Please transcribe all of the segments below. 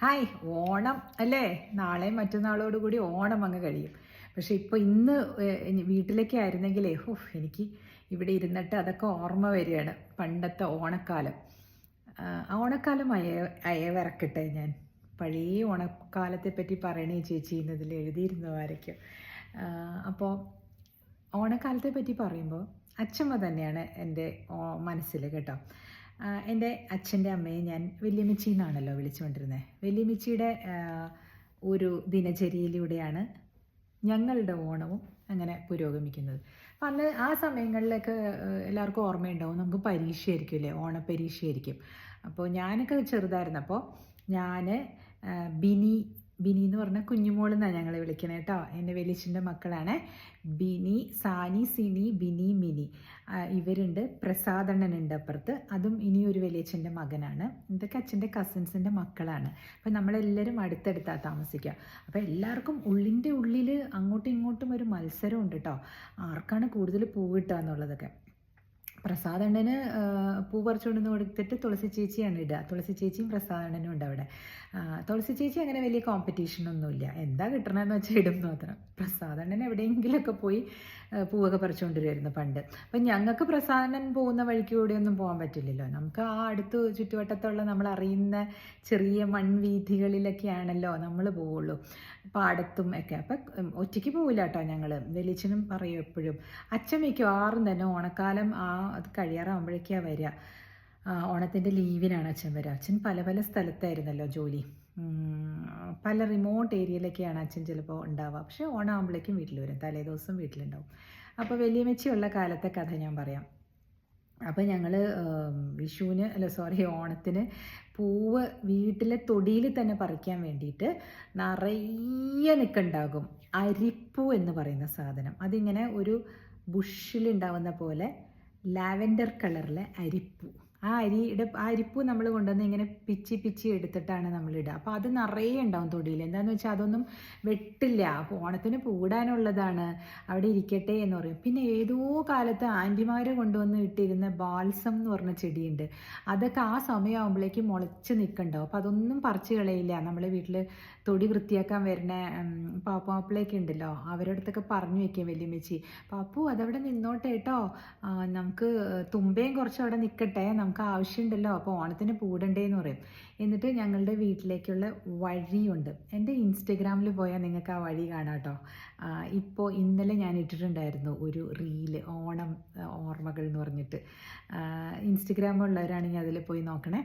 Hi Onam അല്ലേ? നാളെയും മറ്റന്നാളോട് കൂടി ഓണം അങ്ങ് കഴിയും. പക്ഷെ ഇപ്പോൾ ഇന്ന് വീട്ടിലേക്ക് ആയിരുന്നെങ്കിലേ ഹുഫ് എനിക്ക് ഇവിടെ ഇരുന്നിട്ട് അതൊക്കെ ഓർമ്മ വരികയാണ് പണ്ടത്തെ ഓണക്കാലം. ഓണക്കാലം അയ അയവിറക്കട്ടെ ഞാൻ. പഴയ ഓണക്കാലത്തെ പറ്റി പറയണേ ചേച്ചി എന്നതിൽ എഴുതിയിരുന്നു ആരൊക്കെയോ അപ്പോൾ ഓണക്കാലത്തെ പറ്റി പറയുമ്പോൾ അച്ഛമ്മ തന്നെയാണ് എന്റെ മനസ്സിൽ കേട്ടോ. എന്റെ അച്ഛന്റെ അമ്മയെ ഞാൻ വല്യമ്മച്ചി എന്നാണല്ലോ വിളിച്ചുകൊണ്ടിരുന്നത് വല്യമ്മച്ചിയുടെ ഒരു ദിനചര്യയിലൂടെയാണ് ഞങ്ങളുടെ ഓണവും അങ്ങനെ പുരോഗമിക്കുന്നത്. അപ്പം അന്ന് ആ സമയങ്ങളിലൊക്കെ എല്ലാവർക്കും ഓർമ്മയുണ്ടാവും. നമുക്ക് പരീക്ഷയായിരിക്കും അല്ലേ? ഓണപ്പരീക്ഷയായിരിക്കും. അപ്പോൾ ഞാനൊക്കെ ചെറുതായിരുന്നപ്പോൾ ഞാൻ ബിനി ബിനി എന്ന് പറഞ്ഞ കുഞ്ഞുമോൾ എന്നാണ് ഞങ്ങൾ വിളിക്കണേ കേട്ടോ. എന്റെ വലിയച്ഛന്റെ മക്കളാണ്. ബിനി സാനി സിനി ബിനി മിനി. ഇവരുണ്ട്. പ്രസാദണ്ണനുണ്ട് അപ്പുറത്ത്. അതും ഇനി ഒരു വലിയച്ഛന്റെ മകനാണ്. ഇതൊക്കെ അച്ഛന്റെ കസിൻസിന്റെ മക്കളാണ്. അപ്പം നമ്മളെല്ലാവരും അടുത്തടുത്താണ് താമസിക്കുക. അപ്പോൾ എല്ലാവർക്കും ഉള്ളിന്റെ ഉള്ളിൽ അങ്ങോട്ടും ഇങ്ങോട്ടും ഒരു മത്സരം ഉണ്ട് കേട്ടോ. ആർക്കാണ് കൂടുതൽ പൂവിട്ടുക എന്നുള്ളതൊക്കെ. പ്രസാദണ്ണന് പൂ പറിച്ചുകൊണ്ടുവന്ന് കൊടുത്തിട്ട് തുളസി ചേച്ചിയാണ് ഇടുക. തുളസി ചേച്ചിയും പ്രസാദണ്ണനും ഉണ്ട് അവിടെ. തുളസി ചേച്ചി അങ്ങനെ വലിയ കോമ്പറ്റീഷൻ ഒന്നുമില്ല. എന്താ കിട്ടണമെന്ന് വെച്ചാൽ ഇടും മാത്രം. പ്രസാദണ്ണൻ എവിടെയെങ്കിലുമൊക്കെ പോയി പൂവൊക്കെ പറിച്ചുകൊണ്ടുവരുമായിരുന്നു പണ്ട്. അപ്പം ഞങ്ങൾക്ക് പ്രസാദണ്ണൻ പോകുന്ന വഴിക്ക് കൂടെയൊന്നും പോകാൻ പറ്റില്ലല്ലോ. നമുക്ക് ആ അടുത്ത് ചുറ്റുവട്ടത്തുള്ള നമ്മൾ അറിയുന്ന ചെറിയ മൺവീഥികളിലൊക്കെയാണല്ലോ നമ്മൾ പോവുള്ളൂ. പാടത്തും ഒക്കെ. അപ്പം ഒറ്റയ്ക്ക് പോവില്ല കേട്ടോ ഞങ്ങൾ വലിച്ചനും പറയും എപ്പോഴും. അച്ഛൻ മിക്കവാറും തന്നെ ഓണക്കാലം ആ അത് കഴിയാറാകുമ്പോഴേക്കാണ് വരിക ഓണത്തിന്റെ ലീവിനാണ് അച്ഛൻ വരിക അച്ഛൻ പല പല സ്ഥലത്തായിരുന്നല്ലോ ജോലി. പല റിമോട്ട് ഏരിയയിലൊക്കെയാണ് അച്ഛൻ ചിലപ്പോൾ ഉണ്ടാവുക. പക്ഷേ ഓണാകുമ്പോഴേക്കും വീട്ടിൽ വരും. തലേദിവസം വീട്ടിലുണ്ടാവും. അപ്പോൾ വലിയ മെച്ചിയുള്ള കാലത്തെ കഥ ഞാൻ പറയാം. അപ്പോൾ ഞങ്ങൾ വിഷുവിന് അല്ല സോറി ഓണത്തിന് പൂവ് വീട്ടിലെ തൊടിയിൽ തന്നെ പറിക്കാൻ വേണ്ടിയിട്ട് നിറയെ നിൽക്കുണ്ടാകും അരിപ്പൂ എന്ന് പറയുന്ന സാധനം. അതിങ്ങനെ ഒരു ബുഷിലുണ്ടാവുന്ന പോലെ ലാവൻഡർ കളറിലെ അരിപ്പൂ. ആ അരിയുടെ ആ അരിപ്പൂ നമ്മൾ കൊണ്ടുവന്ന് ഇങ്ങനെ പിച്ചി പിച്ചി എടുത്തിട്ടാണ് നമ്മൾ ഇടുക അപ്പോൾ അത് നിറയെ ഉണ്ടാവും തൊടിയിൽ. എന്താണെന്ന് വെച്ചാൽ അതൊന്നും വെട്ടില്ല. അപ്പോൾ ഓണത്തിന് പൂടാനുള്ളതാണ്. അവിടെ ഇരിക്കട്ടെ എന്ന് പറയും. പിന്നെ ഏതോ കാലത്ത് ആന്റിമാർ കൊണ്ടുവന്ന് ഇട്ടിരുന്ന ബാൽസം എന്ന് പറഞ്ഞ ചെടിയുണ്ട്. അതൊക്കെ ആ സമയമാകുമ്പോഴേക്ക് മുളച്ച് നിൽക്കണ്ടാവും. അപ്പോൾ അതൊന്നും പറിച്ച് കളയില്ല. നമ്മൾ വീട്ടിൽ തൊടി വൃത്തിയാക്കാൻ വരുന്ന പാപ്പാപ്പിളേക്ക് ഉണ്ടല്ലോ. അവരുടെ അടുത്തൊക്കെ പറഞ്ഞു വെക്കും വല്യമ്മച്ചി. പാപ്പു അതവിടെ നിന്നോട്ടെ കേട്ടോ നമുക്ക് തുമ്പയും കുറച്ച് അവിടെ നിൽക്കട്ടെ നമുക്ക് ആവശ്യമുണ്ടല്ലോ അപ്പോൾ ഓണത്തിന് പൂടണ്ടേന്ന് പറയും. എന്നിട്ട് ഞങ്ങളുടെ വീട്ടിലേക്കുള്ള വഴിയുണ്ട്. എന്റെ ഇൻസ്റ്റഗ്രാമിൽ പോയാൽ നിങ്ങൾക്ക് ആ വഴി കാണാം കേട്ടോ ഇപ്പോൾ ഇന്നലെ ഞാൻ ഇട്ടിട്ടുണ്ടായിരുന്നു ഒരു റീൽ ഓണം ഓർമ്മകൾ എന്ന് പറഞ്ഞിട്ട്. ഇൻസ്റ്റഗ്രാമുള്ളവരാണെങ്കിൽ അതിൽ പോയി നോക്കണേ.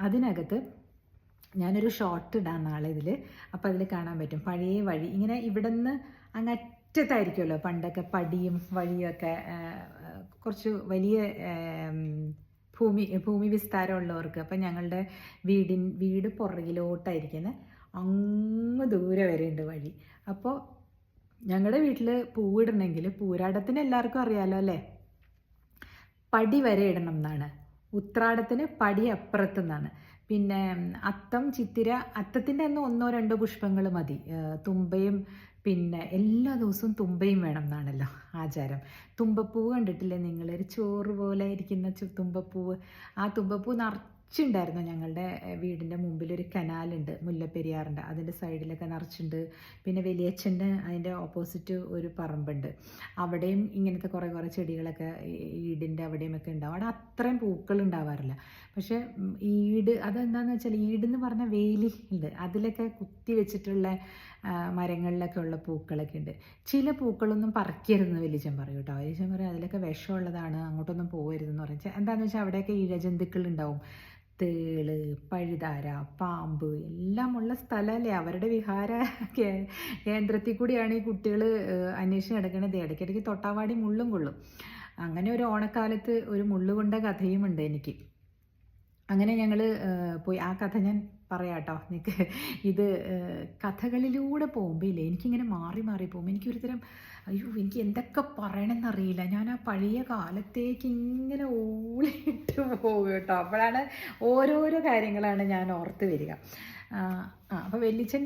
അതിനകത്ത് ഞാനൊരു ഷോർട്ട് ഇടാം നാളെ ഇതിൽ അപ്പോൾ അതിൽ കാണാൻ പറ്റും. പഴയ വഴി. ഇങ്ങനെ ഇവിടെ നിന്ന് അങ്ങ് അറ്റത്തായിരിക്കുമല്ലോ പണ്ടൊക്കെ പടിയും വഴിയൊക്കെ കുറച്ച് വലിയ ഭൂമി ഭൂമി വിസ്താരമുള്ളവർക്ക്. അപ്പം ഞങ്ങളുടെ വീടിൻ വീട് പുറകിലോട്ടായിരിക്കുന്നത് അങ്ങ് ദൂരെ വരെ ഉണ്ട് വഴി. അപ്പോൾ ഞങ്ങളുടെ വീട്ടിൽ പൂവിടണമെങ്കിൽ പൂരാടത്തിന് എല്ലാവർക്കും അറിയാലോ അല്ലേ? പടി വരെ ഇടണം എന്നാണ്. ഉത്രാടത്തിന് പടി അപ്പുറത്തു നിന്നാണ് പിന്നെ അത്തം ചിത്തിര അത്തത്തിന്റെ അന്ന് ഒന്നോ രണ്ടോ പുഷ്പങ്ങൾ മതി. തുമ്പയും പിന്നെ എല്ലാ ദിവസവും തുമ്പയും വേണം എന്നാണല്ലോ ആചാരം. തുമ്പപ്പൂവ് കണ്ടിട്ടില്ലേ നിങ്ങൾ ഒരു ചോറ് പോലെ ഇരിക്കുന്ന തുമ്പപ്പൂവ്. ആ തുമ്പപ്പൂ നിറച്ചുണ്ടായിരുന്നു ഞങ്ങളുടെ വീടിന്റെ മുമ്പിൽ ഒരു കനാലുണ്ട് മുല്ലപ്പെരിയാറിന്റെ അതിന്റെ സൈഡിലൊക്കെ നിറച്ചുണ്ട്. പിന്നെ വലിയച്ഛന്റെ അതിന്റെ ഓപ്പോസിറ്റ് ഒരു പറമ്പുണ്ട്. അവിടെയും ഇങ്ങനത്തെ കുറേ കുറേ ചെടികളൊക്കെ ഈടിന്റെ അവിടെയുമൊക്കെ ഉണ്ടാവും. അവിടെ അത്രയും പൂക്കൾ ഉണ്ടാവാറില്ല. പക്ഷേ ഈട് അതെന്താണെന്ന് വെച്ചാൽ ഈടെന്ന് പറഞ്ഞ വേലി ഉണ്ട്. അതിലൊക്കെ കുത്തി വെച്ചിട്ടുള്ള മരങ്ങളിലൊക്കെ ഉള്ള പൂക്കളൊക്കെ ഉണ്ട്. ചില പൂക്കളൊന്നും പറിക്കരുതെന്ന് വലിയച്ഛൻ പറയും കേട്ടോ. വലിയച്ഛൻ പറയും അതിലൊക്കെ വിഷമുള്ളതാണ് അങ്ങോട്ടൊന്നും പോകരുതെന്ന് ചെ- എന്താണെന്ന് വെച്ചാൽ അവിടെയൊക്കെ ഇഴജന്തുക്കൾ ഉണ്ടാവും. തേൾ പഴുതാര പാമ്പ് എല്ലാം ഉള്ള സ്ഥലമല്ലേ? അവരുടെ വിഹാര കേന്ദ്രത്തിൽ കൂടിയാണ് ഈ കുട്ടികൾ അന്വേഷിച്ച് നടക്കുന്നത് ഇടയ്ക്കിടയ്ക്ക് തൊട്ടാവാടി മുള്ളും കൊള്ളും. അങ്ങനെ ഒരു ഓണക്കാലത്ത് ഒരു മുള്ളുകൊണ്ട കഥയുമുണ്ട് എനിക്ക്. അങ്ങനെ ഞങ്ങൾ പോയി. ആ കഥ ഞാൻ പറയാട്ടോ നിനക്ക് ഇത് കഥകളിലൂടെ പോകുമ്പോൾ ഇല്ലേ എനിക്കിങ്ങനെ മാറി മാറി പോകുമ്പോൾ എനിക്കൊരു തരം അയ്യോ എനിക്ക് എന്തൊക്കെ പറയണമെന്നറിയില്ല ഞാൻ ആ പഴയ കാലത്തേക്ക് ഇങ്ങനെ ഓളിയിട്ട് പോകും കേട്ടോ. അപ്പോഴാണ് ഓരോരോ കാര്യങ്ങളാണ് ഞാൻ ഓർത്ത് വരിക. ആ അപ്പോൾ വെല്ലിച്ചൻ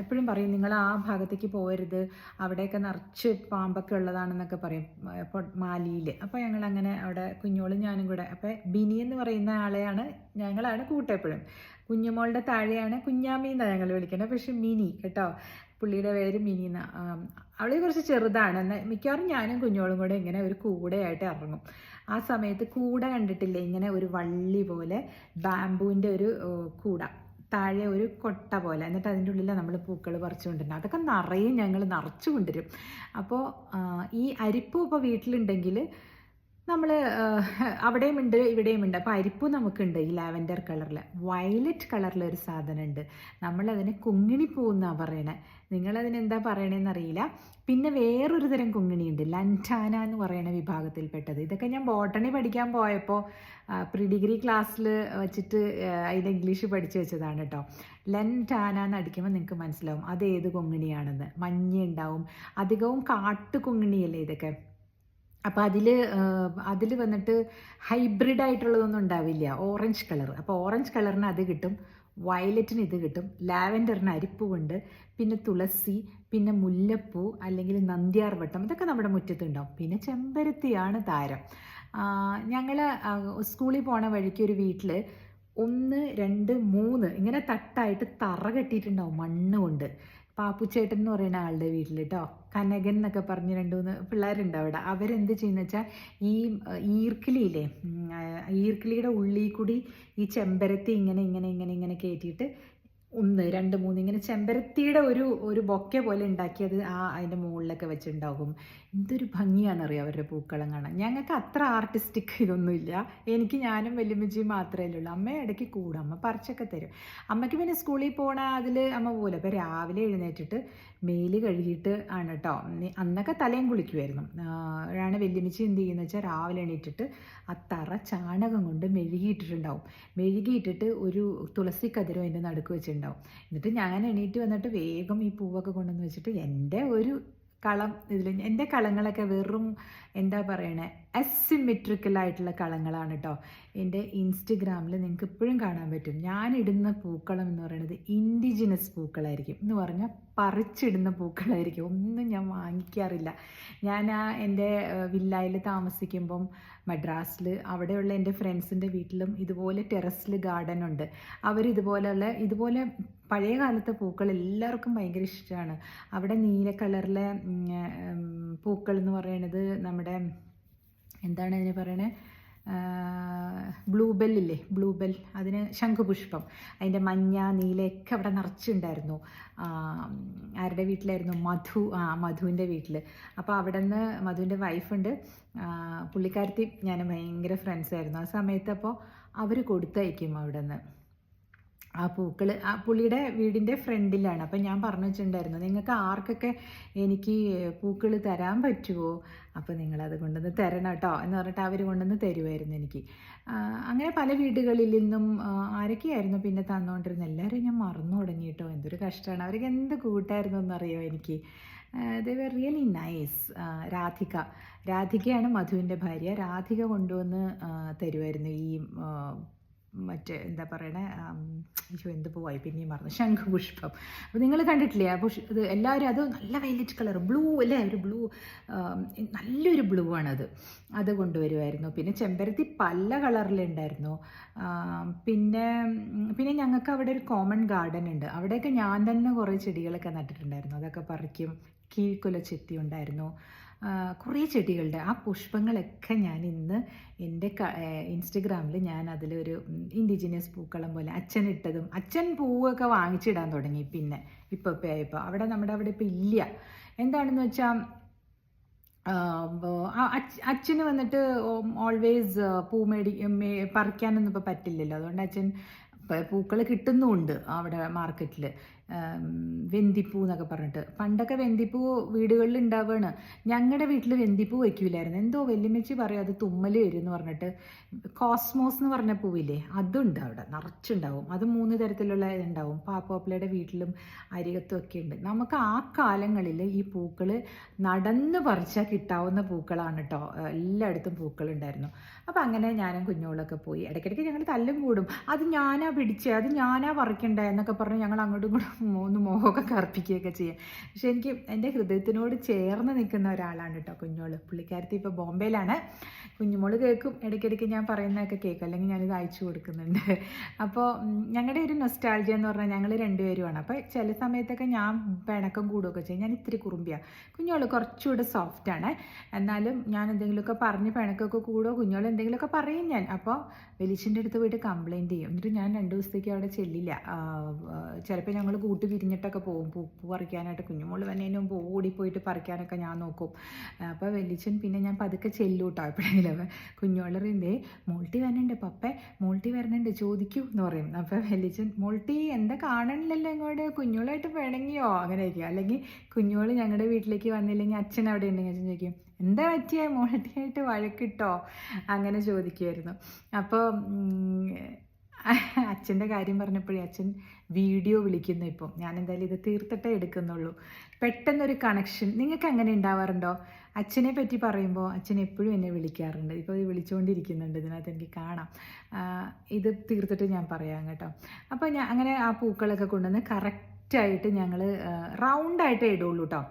എപ്പോഴും പറയും നിങ്ങൾ ആ ഭാഗത്തേക്ക് പോകരുത് അവിടെയൊക്കെ നിറച്ച് പാമ്പൊക്കെ ഉള്ളതാണെന്നൊക്കെ പറയും ഇപ്പോൾ മാലിയിൽ അപ്പോൾ ഞങ്ങൾ അങ്ങനെ അവിടെ കുഞ്ഞോളും ഞാനും കൂടെ അപ്പോൾ ബിനി എന്ന് പറയുന്ന ആളെയാണ് ഞങ്ങളാണ് കൂട്ടെപ്പോഴും. കുഞ്ഞുമോളുടെ താഴെയാണ് കുഞ്ഞാമി എന്നാണ് ഞങ്ങൾ വിളിക്കുന്നത് പക്ഷേ മിനി കേട്ടോ. പുള്ളിയുടെ പേര് മിനി എന്ന. അവളെ കുറച്ച് ചെറുതാണ് എന്നാൽ മിക്കവാറും ഞാനും കുഞ്ഞോളും കൂടെ ഇങ്ങനെ ഒരു കൂടെയായിട്ട് ഇറങ്ങും. ആ സമയത്ത് കൂട കണ്ടിട്ടില്ല ഇങ്ങനെ ഒരു വള്ളി പോലെ ബാമ്പുവിന്റെ ഒരു കൂട. താഴെ ഒരു കൊട്ട പോലെ. എന്നിട്ട് അതിന്റെ ഉള്ളിൽ നമ്മൾ പൂക്കൾ പറിച്ചു കൊണ്ടുവരും അതൊക്കെ നിറയും ഞങ്ങൾ നിറച്ചു കൊണ്ടുവരും അപ്പോൾ ഈ അരിപ്പൂ ഇപ്പോൾ വീട്ടിലുണ്ടെങ്കിൽ നമ്മൾ അവിടെയും ഉണ്ട് ഇവിടെയും ഉണ്ട്. അപ്പോൾ അരിപ്പൂ നമുക്കുണ്ട് ഈ ലാവൻഡർ കളറിൽ വയലറ്റ് കളറിൽ ഒരു സാധനം ഉണ്ട് നമ്മളതിനെ കുങ്ങിണിപ്പൂ എന്നാണ് പറയണേ. നിങ്ങളതിന് എന്താ അറിയില്ല. പിന്നെ വേറൊരു തരം കുങ്ങിണിയുണ്ട്. ലന്റാന എന്ന് പറയുന്ന വിഭാഗത്തിൽപ്പെട്ടത്. ഇതൊക്കെ ഞാൻ ബോട്ടണി പഠിക്കാൻ പോയപ്പോൾ പ്രീ ഡിഗ്രി ക്ലാസ്സിൽ വെച്ചിട്ട് അതിന്റെ ഇംഗ്ലീഷ് പഠിച്ചു വെച്ചതാണ് കേട്ടോ ലന്റാന എന്ന് അടിക്കുമ്പോൾ നിങ്ങൾക്ക് മനസ്സിലാവും. അത് ഏത് കുങ്ങിണിയാണെന്ന്. മഞ്ഞ ഉണ്ടാവും അധികവും കാട്ടു കുങ്ങിണിയല്ലേ ഇതൊക്കെ? അപ്പോൾ അതിൽ അതിൽ വന്നിട്ട് ഹൈബ്രിഡ് ആയിട്ടുള്ളതൊന്നും ഉണ്ടാവില്ല. Orange colour. അപ്പോൾ ഓറഞ്ച് കളറിന് അത് കിട്ടും വയലറ്റിന് ഇത് കിട്ടും ലാവൻഡറിന് അരിപ്പൂവുണ്ട് പിന്നെ തുളസി പിന്നെ മുല്ലപ്പൂ അല്ലെങ്കിൽ നന്ദ്യാർവട്ടം ഇതൊക്കെ നമ്മുടെ മുറ്റത്തുണ്ടാവും. പിന്നെ ചെമ്പരത്തിയാണ് താരം. ഞങ്ങൾ സ്കൂളിൽ പോണ വഴിക്ക് ഒരു വീട്ടിൽ ഒന്ന് രണ്ട് മൂന്ന് ഇങ്ങനെ തട്ടായിട്ട് തറ കെട്ടിയിട്ടുണ്ടാവും മണ്ണ് കൊണ്ട്. പാപ്പുച്ചേട്ടൻ എന്ന് പറയുന്ന ആളുടെ വീട്ടിൽ കേട്ടോ കനകൻ എന്നൊക്കെ പറഞ്ഞ് രണ്ട് മൂന്ന് പിള്ളേരുണ്ട് അവിടെ. അവരെന്ത് ചെയ്യുന്ന വെച്ചാൽ ഈ ഈർക്കിലിയില്ലേ ഈർക്കിലിയുടെ ഉള്ളിൽ കൂടി ഈ ചെമ്പരത്തി ഇങ്ങനെ ഇങ്ങനെ ഇങ്ങനെ ഇങ്ങനെ കയറ്റിയിട്ട് ഒന്ന് രണ്ട് മൂന്ന് ഇങ്ങനെ ചെമ്പരത്തിയുടെ ഒരു ഒരു ബൊക്കെ പോലെ ഉണ്ടാക്കി അത് ആ അതിന്റെ മുകളിലൊക്കെ വെച്ചിട്ടുണ്ടാകും. എന്തൊരു ഭംഗിയാണെന്നറിയാം അവരുടെ പൂക്കളം കാണാൻ. ഞങ്ങൾക്ക് അത്ര ആർട്ടിസ്റ്റിക് ഇതൊന്നുമില്ല. എനിക്ക് ഞാനും വല്യമ്മച്ചിയും മാത്രമേ ഉള്ളൂ. അമ്മ ഇടയ്ക്ക് കൂടും. അമ്മ പറിച്ചൊക്കെ തരും. അമ്മയ്ക്ക് പിന്നെ സ്കൂളിൽ പോണ അതിൽ അമ്മ പോലെ അപ്പോൾ രാവിലെ എഴുന്നേറ്റിട്ട് മേൽ കഴുകിയിട്ട് ആണ് കേട്ടോ അന്നൊക്കെ തലയും കുളിക്കുമായിരുന്നു ആണ് വല്യമ്മച്ചി എന്ത് ചെയ്യുന്നത് വെച്ചാൽ രാവിലെ എണീറ്റിട്ട് ആ തറ ചാണകം കൊണ്ട് മെഴുകിയിട്ടിട്ടുണ്ടാവും. മെഴുകിയിട്ടിട്ട് ഒരു തുളസി കതിരോ അതിന്റെ നടുക്ക് വെച്ചിട്ടുണ്ടാവും. എന്നിട്ട് ഞാൻ എണീറ്റ് വന്നിട്ട് വേഗം ഈ പൂവൊക്കെ കൊണ്ടുവന്ന് വെച്ചിട്ട് എന്റെ ഒരു കളം ഇതിൽ എന്റെ കളങ്ങളൊക്കെ വെറും എന്താ പറയണേ അസിമെട്രിക്കൽ ആയിട്ടുള്ള കളങ്ങളാണ് കേട്ടോ എന്റെ ഇൻസ്റ്റഗ്രാമിൽ നിങ്ങൾക്ക് ഇപ്പോഴും കാണാൻ പറ്റും. ഞാൻ ഇടുന്ന പൂക്കളം എന്ന് പറയുന്നത് ഇൻഡിജിനസ് പൂക്കളായിരിക്കും. എന്ന് പറഞ്ഞാൽ പറിച്ചിടുന്ന പൂക്കളായിരിക്കും. ഒന്നും ഞാൻ വാങ്ങിക്കാറില്ല. ഞാൻ ആ എന്റെ വില്ലായിൽ താമസിക്കുമ്പം മദ്രാസിൽ അവിടെയുള്ള എന്റെ ഫ്രണ്ട്സിന്റെ വീട്ടിലും ഇതുപോലെ ടെറസിൽ ഗാർഡൻ ഉണ്ട്. അവരിതുപോലെയുള്ള ഇതുപോലെ പഴയ കാലത്തെ പൂക്കൾ എല്ലാവർക്കും ഭയങ്കര ഇഷ്ടമാണ് അവിടെ നീല കളറിലെ പൂക്കൾ എന്ന് പറയണത് നമ്മുടെ എന്താണ് അതിന് പറയണേ? ബ്ലൂ ബെല്ലില്ലേ ബ്ലൂ ബെൽ അതിന് ശംഖുപുഷ്പം. അതിന്റെ മഞ്ഞ നീലയൊക്കെ അവിടെ നിറച്ചുണ്ടായിരുന്നു ആരുടെ വീട്ടിലായിരുന്നു? മധു. ആ മധുവിന്റെ വീട്ടിൽ അപ്പോൾ അവിടെ നിന്ന് മധുവിന്റെ വൈഫുണ്ട്. പുള്ളിക്കാരത്തി ഞാൻ ഭയങ്കര ഫ്രണ്ട്സ് ആയിരുന്നു. ആ സമയത്ത് അപ്പോൾ അവർ കൊടുത്തയക്കും അവിടെ നിന്ന് ആ പൂക്കൾ ആ പുള്ളിയുടെ വീടിന്റെ ഫ്രണ്ടിലാണ്. അപ്പം ഞാൻ പറഞ്ഞു വെച്ചിട്ടുണ്ടായിരുന്നു നിങ്ങൾക്ക് ആർക്കൊക്കെ എനിക്ക് പൂക്കൾ തരാൻ പറ്റുമോ അപ്പോൾ നിങ്ങളത് കൊണ്ടുവന്ന് തരണം കേട്ടോ എന്ന് പറഞ്ഞിട്ട് അവർ കൊണ്ടുവന്ന് തരുമായിരുന്നു എനിക്ക്. അങ്ങനെ പല വീടുകളിൽ നിന്നും ആരൊക്കെയായിരുന്നു പിന്നെ തന്നുകൊണ്ടിരുന്നത് എല്ലാവരും ഞാൻ മറന്നു തുടങ്ങി കേട്ടോ. എന്തൊരു കഷ്ടമാണ്. അവർക്ക് എന്ത് കൂട്ടായിരുന്നു എന്നറിയോ എനിക്ക്. They were really nice Radhika. രാധികയാണ് മധുവിന്റെ ഭാര്യ. രാധിക കൊണ്ടുവന്ന് തരുമായിരുന്നു ഈ മറ്റേ എന്താ പറയണേ അയ്യോ എന്ത് പോവായി പിന്നെയും മറന്നു. ശംഖുപുഷ്പം. അപ്പോൾ നിങ്ങൾ കണ്ടിട്ടില്ലേ ആ പുഷ് ഇത് എല്ലാവരും അത് നല്ല വയലറ്റ് കളർ ബ്ലൂ അല്ലേ? ഒരു ബ്ലൂ നല്ലൊരു ബ്ലൂ ആണത്. അത് കൊണ്ടുവരുമായിരുന്നു പിന്നെ ചെമ്പരത്തി പല കളറിലുണ്ടായിരുന്നു. പിന്നെ പിന്നെ ഞങ്ങൾക്ക് അവിടെ ഒരു കോമൺ ഗാർഡൻ ഉണ്ട്. അവിടെയൊക്കെ ഞാൻ തന്നെ കുറേ ചെടികളൊക്കെ നട്ടിട്ടുണ്ടായിരുന്നു. അതൊക്കെ പറിക്കും. കീഴ്ക്കുല ചെത്തി ഉണ്ടായിരുന്നു. കുറേ ചെടികളുടെ ആ പുഷ്പങ്ങളൊക്കെ ഞാൻ ഇന്ന് എന്റെ ഇൻസ്റ്റഗ്രാമിൽ ഞാൻ അതിലൊരു ഇൻഡിജിനിയസ് പൂക്കളം പോലെ അച്ഛൻ ഇട്ടതും അച്ഛൻ പൂവൊക്കെ വാങ്ങിച്ചിടാൻ തുടങ്ങി പിന്നെ ഇപ്പോൾ ഇപ്പോൾ ആയപ്പോൾ അവിടെ നമ്മുടെ അവിടെ ഇപ്പോൾ ഇല്ല. എന്താണെന്ന് വെച്ചാൽ അച്ഛന് വന്നിട്ട് ഓൾവേസ് പൂ മേടി പറിക്കാനൊന്നും ഇപ്പോൾ പറ്റില്ലല്ലോ. അതുകൊണ്ട് അച്ഛൻ പൂക്കൾ കിട്ടുന്നുമുണ്ട് അവിടെ മാർക്കറ്റിൽ വെന്തിപ്പൂ എന്നൊക്കെ പറഞ്ഞിട്ട്. പണ്ടൊക്കെ വെന്തിപ്പൂ വീടുകളിൽ ഉണ്ടാവുകയാണ് ഞങ്ങളുടെ വീട്ടിൽ വെന്തിപ്പൂ വയ്ക്കൂലായിരുന്നു എന്തോ വെല്ലുമിച്ച് പറയും അത് തുമ്മൽ വരും എന്ന് പറഞ്ഞിട്ട്. കോസ്മോസ് എന്ന് പറഞ്ഞ പൂവില്ലേ അതുണ്ട് അവിടെ. നിറച്ചുണ്ടാവും. അത് മൂന്ന് തരത്തിലുള്ള ഇതുണ്ടാവും. പാപ്പോപ്പിളയുടെ വീട്ടിലും അരികത്തും ഒക്കെ ഉണ്ട്. നമുക്ക് ആ കാലങ്ങളിൽ ഈ പൂക്കൾ നടന്ന് പറിച്ചാൽ കിട്ടാവുന്ന പൂക്കളാണ് കേട്ടോ എല്ലായിടത്തും പൂക്കളുണ്ടായിരുന്നു. അപ്പോൾ അങ്ങനെ ഞാനും കുഞ്ഞോളൊക്കെ പോയി. ഇടയ്ക്കിടയ്ക്ക് ഞങ്ങൾ തല്ലും കൂടും. അത് ഞാനാ പിടിച്ചേ അത് ഞാനാ പറിക്കണ്ടേ എന്നൊക്കെ പറഞ്ഞ് ഞങ്ങൾ അങ്ങോട്ടും ഇങ്ങോട്ടും മൂന്ന് മോഹമൊക്കെ കറുപ്പിക്കുകയൊക്കെ ചെയ്യുക പക്ഷെ എനിക്ക് എന്റെ ഹൃദയത്തിനോട് ചേർന്ന് നിൽക്കുന്ന ഒരാളാണ് കേട്ടോ കുഞ്ഞോൾ. പുള്ളിക്കാരത്തി ഇപ്പോൾ ബോംബെയിലാണ്. കുഞ്ഞുമോൾ കേൾക്കും ഇടയ്ക്കിടയ്ക്ക് ഞാൻ പറയുന്നതൊക്കെ കേൾക്കും. അല്ലെങ്കിൽ ഞാനിത് അയച്ചു കൊടുക്കുന്നുണ്ട്. അപ്പോൾ ഞങ്ങളുടെ ഒരു നൊസ്റ്റാൾജിയ എന്ന് പറഞ്ഞാൽ ഞങ്ങൾ രണ്ടുപേരുമാണ്. അപ്പോൾ ചില സമയത്തൊക്കെ ഞാൻ പിണക്കം കൂടുകയൊക്കെ ചെയ്യും. ഞാൻ ഇത്തിരി കുറുമ്പിയാണ് കുഞ്ഞോൾ കുറച്ചുകൂടെ സോഫ്റ്റാണ് എന്നാലും ഞാൻ എന്തെങ്കിലുമൊക്കെ പറഞ്ഞ് പിണക്കൊക്കെ കൂടുമോ കുഞ്ഞോൾ എന്തെങ്കിലുമൊക്കെ പറയും ഞാൻ. അപ്പോൾ വെലിച്ചിന്റെ അടുത്ത് പോയിട്ട് കംപ്ലയിന്റ് ചെയ്യും. എന്നിട്ട് ഞാൻ രണ്ട് ദിവസത്തേക്ക് അവിടെ ചെല്ലില്ല. ചിലപ്പോൾ ഞങ്ങൾ കൂട്ട് പിരിഞ്ഞിട്ടൊക്കെ പോകും. പൂ പറിക്കാനായിട്ട് കുഞ്ഞുമോൾ വന്നതിന് മുമ്പ് ഓടിപ്പോയിട്ട് പറിക്കാനൊക്കെ ഞാൻ നോക്കും. അപ്പോൾ വലിച്ചൻ പിന്നെ ഞാൻ പതുക്കെ ചെല്ലൂട്ടോ എപ്പോഴെങ്കിലും. കുഞ്ഞോളറിന്റെ കുഞ്ഞോൾ മോൾട്ടി വരണുണ്ട്. പപ്പേ മോൾട്ടി വരണുണ്ട്. ചോദിക്കൂ എന്ന് പറയും. അപ്പോൾ വലിച്ചൻ മോൾട്ടി എന്താ കാണണില്ലല്ലോ ഇങ്ങോട്ട്? കുഞ്ഞോളായിട്ട് പിണങ്ങിയോ അങ്ങനെയൊക്കെ അല്ലെങ്കിൽ കുഞ്ഞോൾ ഞങ്ങളുടെ വീട്ടിലേക്ക് വന്നില്ലെങ്കിൽ അച്ഛൻ അവിടെ ഉണ്ടെങ്കിൽ അച്ഛൻ ചോദിക്കും എന്താ പറ്റിയ? മോൾട്ടിയായിട്ട് വഴക്കിട്ടോ? അങ്ങനെ ചോദിക്കുമായിരുന്നു അപ്പോൾ അച്ഛന്റെ കാര്യം പറഞ്ഞപ്പോഴേ അച്ഛൻ വീഡിയോ വിളിക്കുന്നു ഇപ്പം. ഞാൻ എന്തായാലും ഇത് തീർത്തിട്ടേ എടുക്കുന്നുള്ളൂ. പെട്ടെന്നൊരു കണക്ഷൻ നിങ്ങൾക്ക് അങ്ങനെ ഉണ്ടാവാറുണ്ടോ? അച്ഛനെ പറ്റി പറയുമ്പോൾ അച്ഛൻ എപ്പോഴും എന്നെ വിളിക്കാറുണ്ട്. ഇപ്പോൾ വിളിച്ചുകൊണ്ടിരിക്കുന്നുണ്ട്. ഇതിനകത്ത് എനിക്ക് കാണാം. ഇത് തീർത്തിട്ട് ഞാൻ പറയാം കേട്ടോ. അപ്പോൾ ഞാൻ അങ്ങനെ ആ പൂക്കളൊക്കെ കൊണ്ടുവന്ന് കറക്റ്റായിട്ട് ഞങ്ങൾ റൗണ്ടായിട്ടേ ഇടുള്ളൂ കേട്ടോ.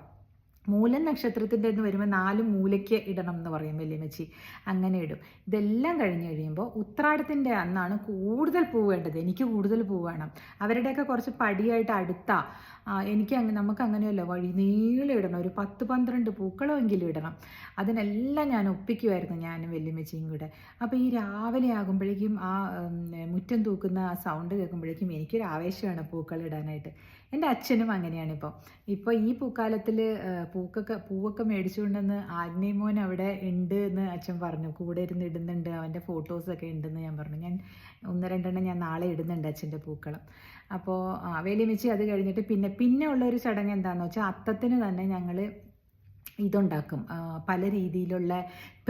മൂലം നക്ഷത്രത്തിന്റെ എന്ന് വരുമ്പോൾ നാല് മൂലയ്ക്ക് ഇടണം എന്ന് പറയും വല്യമ്മച്ചി അങ്ങനെ ഇടും. ഇതെല്ലാം കഴിഞ്ഞ് കഴിയുമ്പോൾ ഉത്രാടത്തിന്റെ അന്നാണ് കൂടുതൽ പൂ വേണ്ടത്. എനിക്ക് കൂടുതൽ പൂ വേണം. അവരുടെയൊക്കെ കുറച്ച് പടിയായിട്ട് അടുത്താ. എനിക്ക് അങ്ങ് നമുക്ക് അങ്ങനെയല്ല വഴി നീളം ഇടണം. ഒരു പത്ത് പന്ത്രണ്ട് പൂക്കളമെങ്കിലും ഇടണം. അതിനെല്ലാം ഞാൻ ഒപ്പിക്കുമായിരുന്നു ഞാനും വല്യമ്മച്ചിയും കൂടെ. അപ്പോൾ ഈ രാവിലെ ആകുമ്പോഴേക്കും ആ മുറ്റം തൂക്കുന്ന ആ സൗണ്ട് കേൾക്കുമ്പോഴേക്കും എനിക്കൊരു ആവേശമാണ് പൂക്കൾ ഇടാനായിട്ട് എന്റെ അച്ഛനും അങ്ങനെയാണ് ഇപ്പോൾ ഇപ്പോൾ ഈ പൂക്കാലത്തിൽ പൂക്കൊക്കെ പൂവൊക്കെ മേടിച്ചുകൊണ്ടെന്ന് ആഗ്നേമോൻ അവിടെ ഉണ്ട് എന്ന് അച്ഛൻ പറഞ്ഞു. കൂടെ ഇരുന്ന് ഇടുന്നുണ്ട്. അവന്റെ ഫോട്ടോസൊക്കെ ഉണ്ടെന്ന് ഞാൻ പറഞ്ഞു. ഞാൻ ഒന്ന് രണ്ടെണ്ണം ഞാൻ നാളെ ഇടുന്നുണ്ട് അച്ഛന്റെ പൂക്കളം. അപ്പോൾ വേലിമിച്ചി അത് കഴിഞ്ഞിട്ട് പിന്നെ പിന്നെ ഉള്ളൊരു ചടങ്ങ് എന്താണെന്ന് വെച്ചാൽ അത്തത്തിന് തന്നെ ഞങ്ങൾ ഇതുണ്ടാക്കും. പല രീതിയിലുള്ള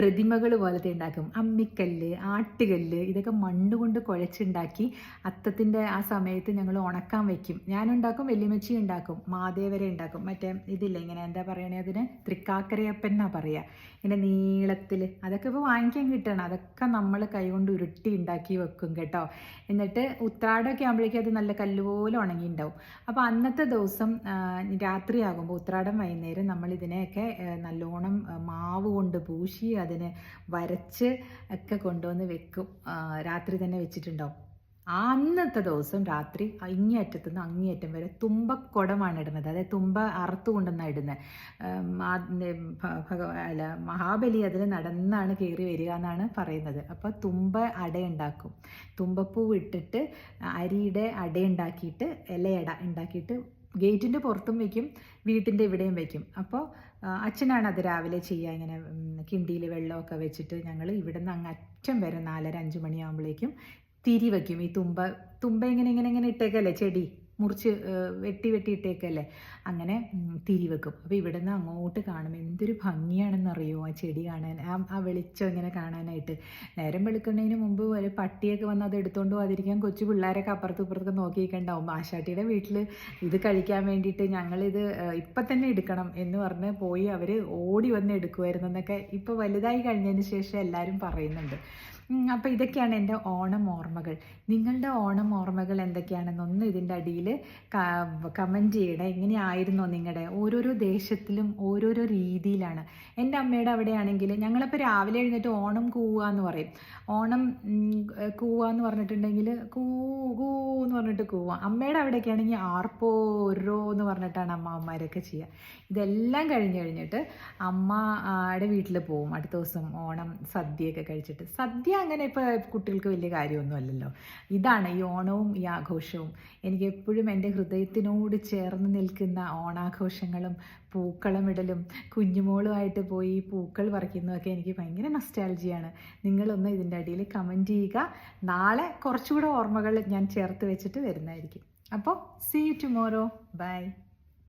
പ്രതിമകൾ പോലത്തെ ഉണ്ടാക്കും. അമ്മിക്കല്ല് ആട്ടുകല്ല് ഇതൊക്കെ മണ്ണ് കൊണ്ട് കുഴച്ചുണ്ടാക്കി അത്തത്തിന്റെ ആ സമയത്ത് ഞങ്ങൾ ഉണക്കാൻ വയ്ക്കും ഞാനുണ്ടാക്കും വെല്ലുമച്ചി ഉണ്ടാക്കും മാതേവരെ ഉണ്ടാക്കും. മറ്റേ ഇതില്ല ഇങ്ങനെ എന്താ പറയണേ അതിന്? തൃക്കാക്കരയപ്പൻ എന്നാ പറയുക ഇങ്ങനെ നീളത്തിൽ അതൊക്കെ ഇപ്പോൾ വാങ്ങിക്കാൻ കിട്ടണം. അതൊക്കെ നമ്മൾ കൈകൊണ്ട് ഉരുട്ടി ഉണ്ടാക്കി വെക്കും കേട്ടോ. എന്നിട്ട് ഉത്രാടമൊക്കെ ആകുമ്പോഴേക്കും അത് നല്ല കല്ലുപോലെ ഉണങ്ങിയിട്ടുണ്ടാവും അപ്പോൾ അന്നത്തെ ദിവസം രാത്രിയാകുമ്പോൾ ഉത്രാടം വൈകുന്നേരം നമ്മൾ ഇതിനെയൊക്കെ നല്ലോണം മാവ് കൊണ്ട് പൂശി അതിന് വരച്ച് ഒക്കെ കൊണ്ടുവന്ന് വെക്കും. രാത്രി തന്നെ വെച്ചിട്ടുണ്ടാവും. ആ അന്നത്തെ ദിവസം രാത്രി ഇങ്ങേയറ്റത്തു നിന്ന് അങ്ങേയറ്റം വരെ തുമ്പക്കുടമാണ് ഇടുന്നത്. അതായത് തുമ്പ അറുത്ത് കൊണ്ടുവന്നാണ് ഇടുന്നത് അല്ല മഹാബലി അതിൽ നടന്നാണ് കയറി വരിക എന്നാണ് പറയുന്നത്. അപ്പോൾ തുമ്പ അടയുണ്ടാക്കും. തുമ്പപ്പൂ ഇട്ടിട്ട് അരിയുടെ അടയുണ്ടാക്കിയിട്ട് ഇലയട ഉണ്ടാക്കിയിട്ട് ഗേറ്റിന്റെ പുറത്തും വയ്ക്കും വീട്ടിന്റെ ഇവിടെയും വയ്ക്കും അപ്പോൾ അച്ഛനാണ് അത് രാവിലെ ചെയ്യുക. ഇങ്ങനെ കിണ്ടിയിൽ വെള്ളമൊക്കെ വെച്ചിട്ട് ഞങ്ങൾ ഇവിടുന്ന് അങ്ങ് അറ്റം വരെ നാലര അഞ്ച് മണിയാകുമ്പോഴേക്കും തിരി വയ്ക്കും ഈ തുമ്പ തുമ്പ ഇങ്ങനെ ഇങ്ങനെ ഇങ്ങനെ ഇട്ടേക്കല്ലേ ചെടി? മുറിച്ച് വെട്ടി വെട്ടി ഇട്ടേക്കല്ലേ അങ്ങനെ തിരി വെക്കും അപ്പോൾ ഇവിടെ നിന്ന് അങ്ങോട്ട് കാണും എന്തൊരു ഭംഗിയാണെന്നറിയോ? ആ ചെടി കാണാൻ ആ ആ വെളിച്ചം ഇങ്ങനെ കാണാനായിട്ട്. നേരം വെളുക്കുന്നതിന് മുമ്പ് ഒരു പട്ടിയൊക്കെ വന്ന് അത് എടുത്തുകൊണ്ട് പോകാതിരിക്കാൻ കൊച്ചു പിള്ളേരൊക്കെ അപ്പുറത്തും ഇപ്പുറത്തൊക്കെ നോക്കിയിട്ടുണ്ടാവും ആശാട്ടിയുടെ വീട്ടിൽ ഇത് കഴിക്കാൻ വേണ്ടിയിട്ട് ഞങ്ങളിത് ഇപ്പം തന്നെ എടുക്കണം എന്ന് പറഞ്ഞ് പോയി അവർ ഓടി വന്ന് എടുക്കുമായിരുന്നു എന്നൊക്കെ ഇപ്പോൾ വലുതായി കഴിഞ്ഞതിന് ശേഷം എല്ലാവരും പറയുന്നുണ്ട്. അപ്പോൾ ഇതൊക്കെയാണ് എന്റെ ഓണം ഓർമ്മകൾ. നിങ്ങളുടെ ഓണം ഓർമ്മകൾ എന്തൊക്കെയാണെന്നൊന്ന് ഇതിന്റെ അടിയിൽ കമന്റ് ചെയ്യണം എങ്ങനെയായിരുന്നോ നിങ്ങളുടെ? ഓരോരോ ദേശത്തിലും ഓരോരോ രീതിയിലാണ്. എന്റെ അമ്മയുടെ അവിടെയാണെങ്കിൽ ഞങ്ങളിപ്പോൾ രാവിലെ എഴുന്നേറ്റ് ഓണം കൂവുക എന്ന് പറയും. ഓണം കൂവുക എന്ന് പറഞ്ഞിട്ടുണ്ടെങ്കിൽ കൂ കൂ എന്ന് പറഞ്ഞിട്ട് കൂവുക അമ്മയുടെ അവിടെയൊക്കെ ആണെങ്കിൽ ആർപ്പോരോ എന്ന് പറഞ്ഞിട്ടാണ് അമ്മമാരൊക്കെ ചെയ്യുക. ഇതെല്ലാം കഴിഞ്ഞ് കഴിഞ്ഞിട്ട് അമ്മയുടെ വീട്ടിൽ പോവും. അടുത്ത ദിവസം ഓണം സദ്യയൊക്കെ കഴിച്ചിട്ട്. സദ്യ അങ്ങനെ ഇപ്പോൾ കുട്ടികൾക്ക് വലിയ കാര്യമൊന്നും അല്ലല്ലോ. ഇതാണ് ഈ ഓണവും ഈ ആഘോഷവും. എനിക്ക് എപ്പോഴും എന്റെ ഹൃദയത്തിനോട് ചേർന്ന് നിൽക്കുന്ന ഓണാഘോഷങ്ങളും പൂക്കളം ഇടലും കുഞ്ഞുമോളുമായിട്ട് പോയി പൂക്കൾ പറിക്കുന്നതൊക്കെ എനിക്ക് ഭയങ്കര നസ്റ്റാലജിയാണ് നിങ്ങളൊന്ന് ഇതിന്റെ അടിയിൽ കമന്റ് ചെയ്യുക. നാളെ കുറച്ചുകൂടെ ഓർമ്മകൾ ഞാൻ ചേർത്ത് വെച്ചിട്ട് വരുന്നതായിരിക്കും. അപ്പോൾ സീ ടുമോറോ ബൈ